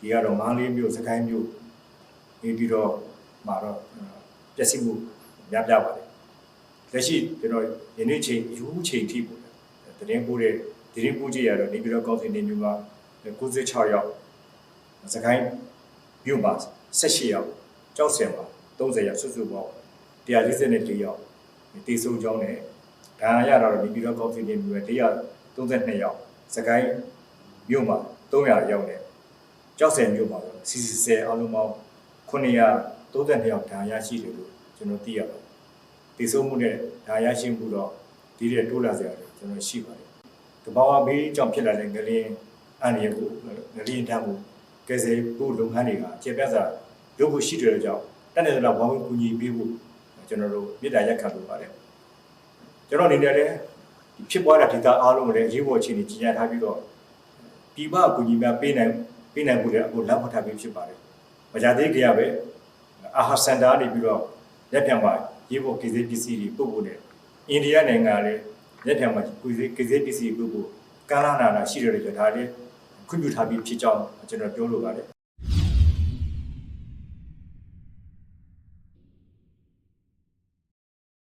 ဒီကတော့မန္တလေးမြို့စကိုင်းမြို့နေပြီးတော့မှာတော့ပျက်စီးမှုများပြားပါတယ်လက်ရှိကျွန်တော်ယနေ့ချိန်အယူချိန်ထိပေါ့တရင်ပို့တဲ့တရင်ပို့ကြရတော့နေပြီးတော့ကောင်းစင်နေမျိုးက96ရောက်စကိုင်းမြို့မှာ18ရောက်ကြောက်စင်မှာ30ရောက်စွတ်စွတ်ပေါ့144ရောက်တေဆုံးကြောင်းနဲ့ဒါရတော့နေပြီးတော့ကောင်းစင်နေမျိုးက132ရောက်စကိုင်းမြို့မှာ300ရောက်တယ် ကြောက်စင်မြို့မှာတော့စီစီဆယ်အလုံးပေါင်း932ရောက်ဒါရရှိတယ်လို့ကျွန်တော်သိရပါတယ်တေဆုံးမှုနဲ့ဒါရရှိမှုတော့ဒီတဲ့တိုးလာစရာကျွန်တော်ရှိပါတယ်တဘာဝဘေးကြောင့်ဖြစ်လာတဲ့ငလျင်အန္တရာယ်ကိုငလျင်တမ်းမှုကယ်ဆယ်ဖို့လုပ်ငန်းတွေကကျေပြတ်စွာလုပ်ဖို့ရှိတယ်လို့ကြောင့်တက်တဲ့လောက်ဝိုင်းဝန်းကူညီပေးဖို့ကျွန်တော်တို့မေတ္တာရက်ခံလိုပါတယ်ကျွန်တော်အနေနဲ့လည်းဒီဖြစ်ပွားတဲ့ဒေတာအားလုံးကိုလည်းအရေးပေါ်အခြေအနေကြီးညာထားပြီးတော့ဒီဘအကူညီများပေးနိုင် ပေးနိုင်ဖို့လည်းအခုလမ်းပေါ်ထားပြီးဖြစ်ပါတယ်မကြသေးကြရပဲအာဟာစင်တာနေပြီးတော့လက်ပြန်ပါရေးပေါ်ကိစ္စပစ္စည်းတွေပို့ဖို့နဲ့အိန္ဒိယနိုင်ငံကလည်းလက်ပြန်ပါကိစ္စကိစ္စပစ္စည်းပို့ဖို့ကမ်းလာနာတာရှိတယ်လို့ပြောထားတယ်ခွင့်ပြုထားပြီးဖြစ်ကြောင်းကျွန်တော်ပြောလိုပါတယ်